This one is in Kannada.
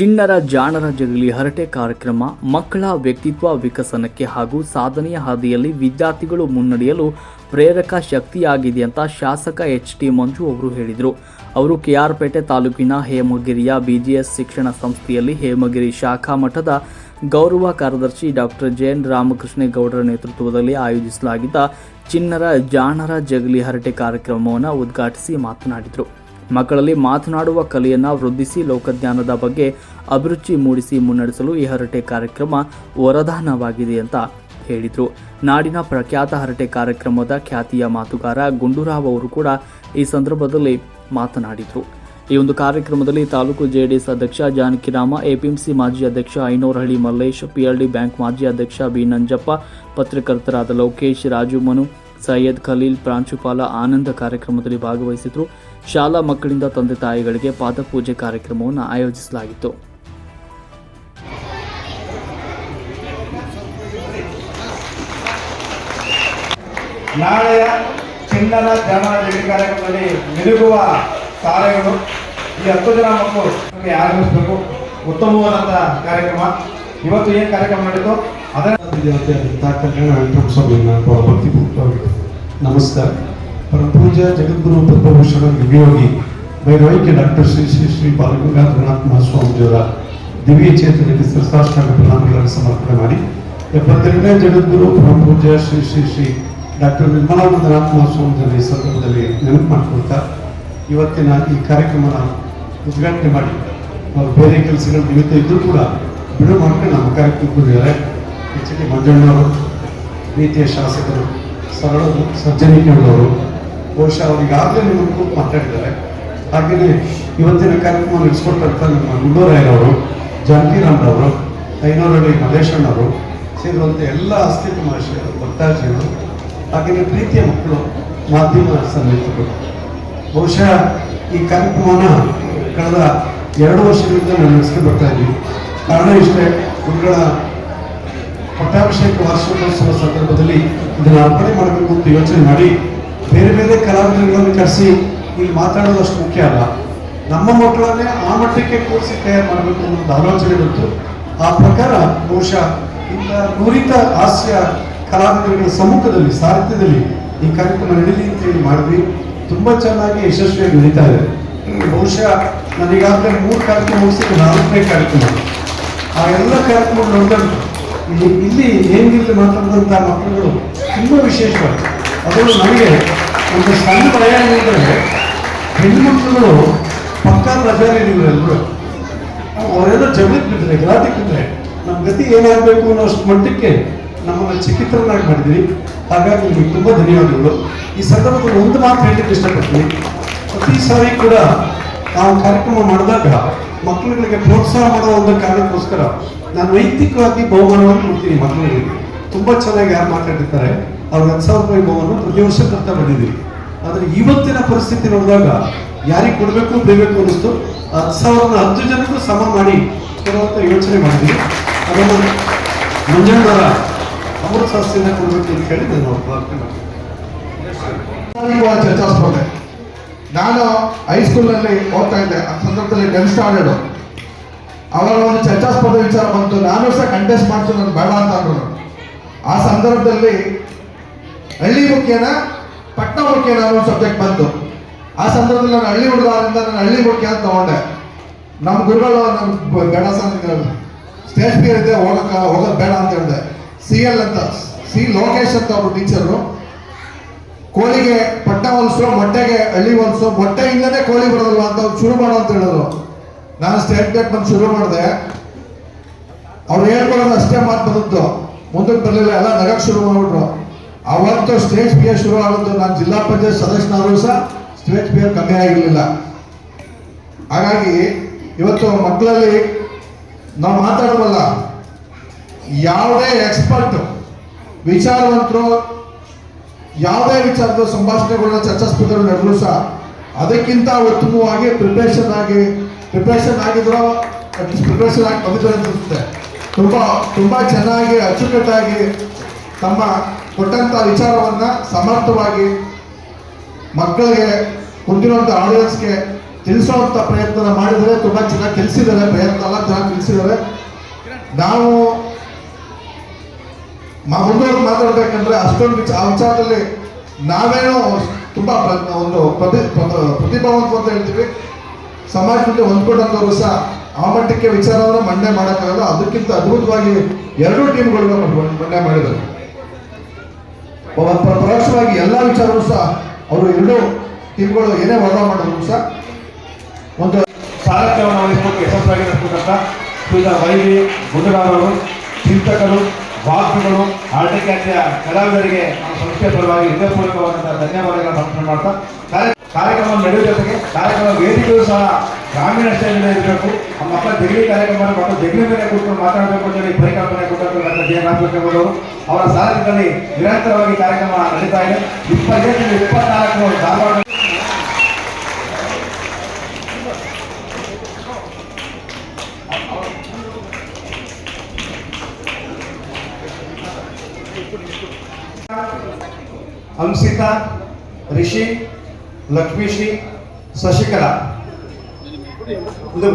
ಚಿಣ್ಣರ ಜಾಣರ ಜಗಲಿ ಹರಟೆ ಕಾರ್ಯಕ್ರಮ, ಮಕ್ಕಳ ವ್ಯಕ್ತಿತ್ವ ವಿಕಸನಕ್ಕೆ ಹಾಗೂ ಸಾಧನೆಯ ಹಾದಿಯಲ್ಲಿ ವಿದ್ಯಾರ್ಥಿಗಳು ಮುನ್ನಡೆಯಲು ಪ್ರೇರಕ ಶಕ್ತಿಯಾಗಿದೆ ಅಂತ ಶಾಸಕ ಎಚ್ ಟಿ ಮಂಜು ಅವರು ಹೇಳಿದರು. ಅವರು ಕೆಆರ್ಪೇಟೆ ತಾಲೂಕಿನ ಹೇಮಗಿರಿಯ ಬಿಜಿಎಸ್ ಶಿಕ್ಷಣ ಸಂಸ್ಥೆಯಲ್ಲಿ ಹೇಮಗಿರಿ ಶಾಖಾ ಮಠದ ಗೌರವ ಕಾರ್ಯದರ್ಶಿ ಡಾಕ್ಟರ್ ಜೆಎನ್ ರಾಮಕೃಷ್ಣೇಗೌಡರ ನೇತೃತ್ವದಲ್ಲಿ ಆಯೋಜಿಸಲಾಗಿದ್ದ ಚಿನ್ನರ ಜಾಣರ ಜಗಲಿ ಹರಟೆ ಕಾರ್ಯಕ್ರಮವನ್ನು ಉದ್ಘಾಟಿಸಿ ಮಾತನಾಡಿದರು. ಮಕ್ಕಳಲ್ಲಿ ಮಾತನಾಡುವ ಕಲೆಯನ್ನು ವೃದ್ಧಿಸಿ ಲೋಕಜ್ಞಾನದ ಬಗ್ಗೆ ಅಭಿರುಚಿ ಮೂಡಿಸಿ ಮುನ್ನಡೆಸಲು ಈ ಹರಟೆ ಕಾರ್ಯಕ್ರಮ ವರದಾನವಾಗಿದೆ ಅಂತ ಹೇಳಿದರು. ನಾಡಿನ ಪ್ರಖ್ಯಾತ ಹರಟೆ ಕಾರ್ಯಕ್ರಮದ ಖ್ಯಾತಿಯ ಮಾತುಗಾರ ಗುಂಡೂರಾವ್ ಅವರು ಕೂಡ ಈ ಸಂದರ್ಭದಲ್ಲಿ ಮಾತನಾಡಿದರು. ಈ ಒಂದು ಕಾರ್ಯಕ್ರಮದಲ್ಲಿ ತಾಲೂಕು ಜೆಡಿಎಸ್ ಅಧ್ಯಕ್ಷ ಜಾನಕಿರಾಮ, ಎಪಿಎಂಸಿ ಮಾಜಿ ಅಧ್ಯಕ್ಷ ಐನೋರಹಳ್ಳಿ ಮಲ್ಲೇಶ್, ಪಿಎಲ್ಡಿ ಬ್ಯಾಂಕ್ ಮಾಜಿ ಅಧ್ಯಕ್ಷ ಬಿ ನಂಜಪ್ಪ ಪತ್ರಕರ್ತರಾದ ಲೋಕೇಶ್, ರಾಜು ಮನು, ಸೈಯದ್ ಖಲೀಲ್, ಪ್ರಾಂಶುಪಾಲ ಆನಂದ ಕಾರ್ಯಕ್ರಮದಲ್ಲಿ ಭಾಗವಹಿಸಿದ್ರು. ಶಾಲಾ ಮಕ್ಕಳಿಂದ ತಂದೆ ತಾಯಿಗಳಿಗೆ ಪಾದಪೂಜೆ ಕಾರ್ಯಕ್ರಮವನ್ನು ಆಯೋಜಿಸಲಾಗಿತ್ತು. ನಾಳೆಯ ಚಿನ್ನದ ಜನರ ಜಗಲಿ ಕಾರ್ಯಕ್ರಮದಲ್ಲಿ ಮಿನುಗುವ ತಾರೆಗಳು ಈ ಹತ್ತು ಜನ ಮಕ್ಕಳು ಆಗಮಿಸಬೇಕು ಉತ್ತಮವಾದಂಥ ಕಾರ್ಯಕ್ರಮ. ಇವತ್ತು ಏನು ಕಾರ್ಯಕ್ರಮ ನಡೀತು ಅದನ್ನು ಭಕ್ತಿಪೂರ್ವಕವಾಗಿ ನಮಸ್ಕಾರ. ಪರಮಪೂಜ್ಯ ಜಗದ್ಗುರು ಪದ್ಮಭೂಷಣ ದಿವ್ಯೋಗಿ ವೈರೋಗ್ಯ ಡಾಕ್ಟರ್ ಶ್ರೀ ಶ್ರೀ ಶ್ರೀ ಬಾಲಗಂಗಾಧರನಾಥ ಮಹಾಸ್ವಾಮೀಜಿಯವರ ದಿವ್ಯ ಚೇತನಕ್ಕೆ ಸರ್ಸಾಷ್ಟಾಂಗ ಪ್ರಣಾಮಗಳನ್ನು ಸಮರ್ಪಣೆ ಮಾಡಿ. ಎಪ್ಪತ್ತೆರಡನೇ ಜಗದ್ಗುರು ಪರಮಪೂಜ್ಯ ಶ್ರೀ ಶ್ರೀ ಶ್ರೀ ಡಾಕ್ಟರ್ ನಿರ್ಮಲಾನಂದನಾಥ ಮಹಾಸ್ವಾಮೀಜಿಯವರ ಈ ಸಂದರ್ಭದಲ್ಲಿ ನೆನಪು ಮಾಡಿಕೊಳ್ತಾ ಇವತ್ತಿನ ಈ ಕಾರ್ಯಕ್ರಮನ ಉದ್ಘಾಟನೆ ಮಾಡಿ. ಅವರು ಬೇರೆ ಕೆಲಸಗಳು ನಿಮಿತ್ತ ಇದ್ದರೂ ಕೂಡ ಬಿಡು ಮಾಡ್ಕೊಂಡು ನಮ್ಮ ಕಾರ್ಯಕ್ರಮಕ್ಕೆ ಎಚ್ ಡಿ ಮಂಜಣ್ಣವರು ರೀತಿಯ ಶಾಸಕರು ಸರಳರು ಸಜ್ಜನಿಕೆಯುಳ್ಳವರು ಬಹುಶಃ ಅವ್ರು ಈಗಾಗಲೇ ನಿಮ್ಮ ಕೂತು ಮಾತಾಡಿದ್ದಾರೆ. ಹಾಗೆಯೇ ಇವತ್ತಿನ ಕಾರ್ಯಕ್ರಮ ನಡೆಸ್ಕೊಟ್ಟಂಥ ನಮ್ಮ ಗುಂಡೂರಾಯ್ನವರು ಜಾನಕಿರಾಮ್ರವರು ಐನೂರಳ್ಳಿ ಮಲ್ಲೇಶಣ್ಣವರು ಸೇರಿದಂತೆ ಎಲ್ಲ ಅಸ್ತಿತ್ವ ಮಹರ್ಷಿಗಳು ಭಕ್ತಾಜಿಗಳು ಹಾಗೆಯೇ ಪ್ರೀತಿಯ ಮಕ್ಕಳು, ಮಾಧ್ಯಮ ಸನ್ನಿಹಿತರು. ಬಹುಶಃ ಈ ಕಾರ್ಯಕ್ರಮನ ಕಳೆದ ಎರಡು ವರ್ಷಗಳಿಂದ ನಾನು ನಡೆಸ್ಕೊಂಡು ಬರ್ತಾ ಇದ್ದೀನಿ. ಕಾರಣ ಇಷ್ಟೇ, ಗುರುಗಳ ಪಟ್ಟಾಭಿಷೇಕ ವಾರ್ಷಿಕೋತ್ಸವ ಸಂದರ್ಭದಲ್ಲಿ ಇದನ್ನು ಅರ್ಪಣೆ ಮಾಡಬೇಕು ಅಂತ ಯೋಚನೆ ಮಾಡಿ ಬೇರೆ ಬೇರೆ ಕಲಾವಿದರುಗಳನ್ನು ಕರೆಸಿ ಇಲ್ಲಿ ಮಾತಾಡೋದು ಅಷ್ಟು ಮುಖ್ಯ ಅಲ್ಲ. ನಮ್ಮ ಮಕ್ಕಳನ್ನೇ ಆ ಮಟ್ಟಕ್ಕೆ ಕೂರಿಸಿ ತಯಾರು ಮಾಡಬೇಕು ಅನ್ನೋದು ಆಲೋಚನೆ ಬಂತು. ಆ ಪ್ರಕಾರ ಬಹುಶಃ ಇಂಥ ನುರಿತ ಹಾಸ್ಯ ಕಲಾವಿದರುಗಳ ಸಮ್ಮುಖದಲ್ಲಿ, ಸಾಹಿತ್ಯದಲ್ಲಿ ಈ ಕಾರ್ಯಕ್ರಮ ನಡೀಲಿ ಅಂತ ಹೇಳಿ ಮಾಡಿದ್ವಿ. ತುಂಬ ಚೆನ್ನಾಗಿ ಯಶಸ್ವಿಯಾಗಿ ನಡೀತಾ ಇದೆ. ಬಹುಶಃ ನನಗಾಗಲೇ ಮೂರು ಕಾರ್ಯಕ್ರಮ ಮುಗಿಸಿದ್ರೆ ನಾಲ್ಕನೇ ಕಾರ್ಯಕ್ರಮ. ಆ ಎಲ್ಲ ಕಾರ್ಯಕ್ರಮಗಳು ನೋಡಿದಾಗ ಇಲ್ಲಿ ಇಲ್ಲಿ ಏನಿಲ್ಲಿ ಮಾತಾಡಿದಂಥ ಮಕ್ಕಳುಗಳು ತುಂಬ ವಿಶೇಷವಾಗಿ. ಅದರಲ್ಲೂ ನಮಗೆ ಒಂದು ಸಣ್ಣ ಭಯ ಏನಂದರೆ ಹೆಣ್ಣು ಮಕ್ಕಳುಗಳು ಪಕ್ಕ ರಜಾರಿಗಳು ಎಲ್ಲರೂ ಅವರೆಲ್ಲ ಜಗಳಕ್ಕೆ ಬಿದ್ದರೆ ಗಲಾಟೆ ಬಿದ್ದರೆ ನಮ್ಮ ಗತಿ ಏನಾಗಬೇಕು ಅನ್ನೋಷ್ಟು ಮಟ್ಟಕ್ಕೆ ನಮ್ಮನ್ನು ಚಿಕಿತ್ರನಾಗಿ ಮಾಡಿದ್ವಿ ಹಾಗಾಗಿ ನಿಮಗೆ ತುಂಬ ಧನ್ಯವಾದಗಳು. ಈ ಸಂದರ್ಭದಲ್ಲಿ ಒಂದು ಮಾತು ಹೇಳಲಿಕ್ಕೆ ಇಷ್ಟಪಡ್ತೀನಿ. ಪ್ರತಿ ಸಾರಿ ಕೂಡ ನಾವು ಕಾರ್ಯಕ್ರಮ ಮಾಡಿದಾಗ ಮಕ್ಕಳುಗಳಿಗೆ ಪ್ರೋತ್ಸಾಹ ಮಾಡೋ ಒಂದು ಕಾರಣಕ್ಕೋಸ್ಕರ ನಾನು ವೈಯಕ್ತಿಕವಾಗಿ ಬಹುಮಾನವನ್ನು ಕೊಡ್ತೀನಿ ಮಕ್ಕಳಿಗೆ. ತುಂಬ ಚೆನ್ನಾಗಿ ಯಾರು ಮಾತಾಡಿರ್ತಾರೆ. ಅವ್ರಿಗೆ ಹತ್ತು ಸಾವಿರ ರೂಪಾಯಿ ಬಹುಮಾನ ಪ್ರತಿ ವರ್ಷ ಕೊಡ್ತಾ ಬಂದಿದ್ದೀವಿ. ಆದರೆ ಇವತ್ತಿನ ಪರಿಸ್ಥಿತಿ ನೋಡಿದಾಗ ಯಾರಿಗೆ ಕೊಡಬೇಕು ಬೇಕು ಅನ್ನಿಸ್ತು. ಹತ್ತು ಸಾವಿರನ ಹತ್ತು ಜನಕ್ಕೂ ಸಮ ಮಾಡಿ ಕೊಡುವಂಥ ಯೋಚನೆ ಮಾಡಿದ್ವಿ ಅದನ್ನು ಮಂಜಣ್ಣವರ ಅಮೃತ ಶಾಸ್ತ್ರಿಯಿಂದ ಕೊಡಬೇಕು ಅಂತ ಹೇಳಿ ನಾನು ಪ್ರಾರ್ಥನೆ ಚರ್ಚಾ ಸ್ಪರ್ಧೆ ನಾನು ಹೈಸ್ಕೂಲ್ನಲ್ಲಿ ಓದ್ತಾ ಇದ್ದೆ. ಆ ಸಂದರ್ಭದಲ್ಲಿ ಟೆಂತ್ ಸ್ಟ್ಯಾಂಡರ್ಡು ಅವರ ಒಂದು ಚರ್ಚಾ ವಿಚಾರ ಬಂತು. ನಾನು ಸಹ ಕಂಟೆಸ್ಟ್ ಮಾಡ್ತೀನಿ ನಾನು ಬೇಡ ಅಂತ ಅಂದ್ರು. ಆ ಸಂದರ್ಭದಲ್ಲಿ ಹಳ್ಳಿ ಮುಖ್ಯನ ಪಟ್ಟಣ ಮುಖ್ಯನ ಅನ್ನೋ ಸಬ್ಜೆಕ್ಟ್ ಬಂತು. ಆ ಸಂದರ್ಭದಲ್ಲಿ ನಾನು ಹಳ್ಳಿ ಅಂತ ನಾನು ಹಳ್ಳಿ ಮುಖ್ಯ ಅಂತ ತಗೊಂಡೆ. ನಮ್ಮ ಗುರುಗಳು ನಮ್ಮ ಬೇಡ ಫಿಯರ್ ಇದೆ ಹೋಗಕ್ಕೆ, ಹೋಗೋದು ಬೇಡ ಅಂತ ಹೇಳಿದೆ. ಸಿ ಎಲ್ ಅಂತ ಸಿ ಲೋಕೇಶ್ ಅಂತ ಅವರು ಟೀಚರು ಕೋಳಿಗೆ ಪಟ್ಟ ಹೊಲಿಸೋ, ಮೊಟ್ಟೆಗೆ ಹಳ್ಳಿ ಹೊಲಿಸೋ, ಮೊಟ್ಟೆಯಿಂದನೇ ಕೋಳಿ ಬರೋದಲ್ವಾ ಅಂತ ಅವ್ರು ಶುರು ಮಾಡೋ ಅಂತ ಹೇಳಿದ್ರು. ನಾನು ಸ್ಟೇಟ್ ಗೇಟ್ ಬಂದು ಶುರು ಮಾಡಿದೆ. ಅವ್ರು ಹೇಳ್ಕೊಡೋದು ಅಷ್ಟೇ ಮಾತು ಬಂದದ್ದು ಮುಂದಕ್ಕೆ ಬರಲಿಲ್ಲ, ಎಲ್ಲ ನಗಕ್ಕೆ ಶುರು ಮಾಡ್ಬಿಟ್ರು. ಅವತ್ತು ಸ್ಟೇಜ್ ಫಿಯರ್ ಶುರು ಆಗುತ್ತೆ ನಾನು ಜಿಲ್ಲಾ ಪಂಚಾಯತ್ ಸದಸ್ಯನಾದರೂ ಸಹ ಸ್ಟೇಜ್ ಫಿಯರ್ ಕಮ್ಮಿ ಆಗಿರಲಿಲ್ಲ. ಹಾಗಾಗಿ ಇವತ್ತು ಮಕ್ಕಳಲ್ಲಿ ನಾವು ಮಾತಾಡುವಲ್ಲ, ಯಾವುದೇ ಎಕ್ಸ್ಪರ್ಟ್ ವಿಚಾರವಂತರು, ಯಾವುದೇ ವಿಚಾರದ ಸಂಭಾಷಣೆಗಳನ್ನ ಚರ್ಚಾ ಸ್ಪರ್ಧೆಗಳು ನಡೆದ್ರು ಸಹ ಅದಕ್ಕಿಂತ ಉತ್ತಮವಾಗಿ ಪ್ರಿಪ್ರೇಷನ್ ಆಗಿ ಪ್ರಿಪ್ರೇಷನ್ ಆಗಿದ್ರು ಪ್ರಿಪ್ರೇಷನ್ ಆಗಿ ಬಂದಿದ್ದಾರೆ ಅನ್ನಿಸುತ್ತೆ ತುಂಬ ತುಂಬ ಚೆನ್ನಾಗಿ, ಅಚ್ಚುಕಟ್ಟಾಗಿ ತಮ್ಮ ಕೊಟ್ಟಂಥ ವಿಚಾರವನ್ನು ಸಮರ್ಥವಾಗಿ ಮಕ್ಕಳಿಗೆ ಕುಂತಿರುವಂಥ ಆಡಿಯನ್ಸ್ಗೆ ತಿಳಿಸುವಂತ ಪ್ರಯತ್ನ ಮಾಡಿದರೆ ತುಂಬಾ ಚೆನ್ನಾಗಿ ತಿಳಿಸಿದ್ದಾರೆ ಪ್ರಯತ್ನ ಎಲ್ಲ ಚೆನ್ನಾಗಿ ತಿಳಿಸಿದ್ದಾರೆ. ನಾವು ಮುಂದೆ ಮಾತಾಡ್ಬೇಕಂದ್ರೆ ಅಷ್ಟೊಂದು ವಿಚ- ಆ ವಿಚಾರದಲ್ಲಿ ನಾವೇನೋ ತುಂಬಾ ಒಂದು ಪ್ರತಿ ಪ್ರ- ಪ್ರತಿಭಾವಂತ ಅಂತ ಹೇಳ್ತೀವಿ. ಸಮಾಜದಲ್ಲಿ ಹೊಂದ್ಕೊಂಡಂಥವ್ರು ಸಹ ಆ ಮಟ್ಟಕ್ಕೆ ವಿಚಾರವನ್ನು ಮಂಡನೆ ಮಾಡೋಕ್ಕಾಗಲ್ಲ. ಅದಕ್ಕಿಂತ ಅದ್ಭುತವಾಗಿ ಎರಡೂ ಟೀಮ್ಗಳನ್ನ ಮಂಡನೆ ಮಾಡಿದ್ದಾರೆ. ಪರೋಕ್ಷವಾಗಿ ಎಲ್ಲ ವಿಚಾರವೂ ಸಹ ಅವರು ಎರಡೂ ತಿಂಗಳು ಏನೇ ವಾದ ಮಾಡಿದ್ರು ಸಹ ಒಂದು ಸಾರಥ್ಯವನ್ನು ನಡೆಸಬೇಕಂತ ಶ್ರೀಯುತ ವೈವಿ ಗುಂಡಗಾರರು ಚಿಂತಕರು ವಾಕ್ಯಗಳು ಆರ್ಟಿಕ್ಯಾಟಿಯ ಕಲಾವಿದರಿಗೆ ನಮ್ಮ ಸಂಸ್ಥೆ ಪರವಾಗಿ ಹೃದಯಪೂರ್ವಕವಾದಂತಹ ಧನ್ಯವಾದಗಳನ್ನು ಸಮರ್ಪಣೆ ಮಾಡ್ತಾ ಕಾರ್ಯ ಕಾರ್ಯಕ್ರಮ ನಡೆಯುವ ಜೊತೆಗೆ ಕಾರ್ಯಕ್ರಮ ವೇದಿಕೆಯು ಸಹ ಗ್ರಾಮೀಣ ಶೈಲಿಯಲ್ಲಿ ಇರಬೇಕು ಆ ಮಕ್ಕಳ ಜಗಲಿ ಕಾರ್ಯಕ್ರಮ ಮಕ್ಕಳು ಜಗಲಿ ಮೇಲೆ ಕೂತ್ಕೊಂಡು ಮಾತಾಡಬೇಕು ಅಂತ ಹೇಳಿ ಪರಿಕಲ್ಪನೆ ಕೊಟ್ಟರು ಡಾಕ್ಟರ್ ಜೆ ರಾಮಕೃಷ್ಣವರು ಅವರ ಸಾರಥ್ಯದಲ್ಲಿ ನಿರಂತರವಾಗಿ ಕಾರ್ಯಕ್ರಮ ನಡೀತಾ ಇದೆ ಇಪ್ಪತ್ತೈದು ಇಪ್ಪತ್ನಾಲ್ಕು ಧಾರವಾಡ ಹಂಸಿತಾ ರಿಷಿ ಲಕ್ಷ್ಮೀಶ್ರೀ ಶಶಿಕಲಾ ಇದು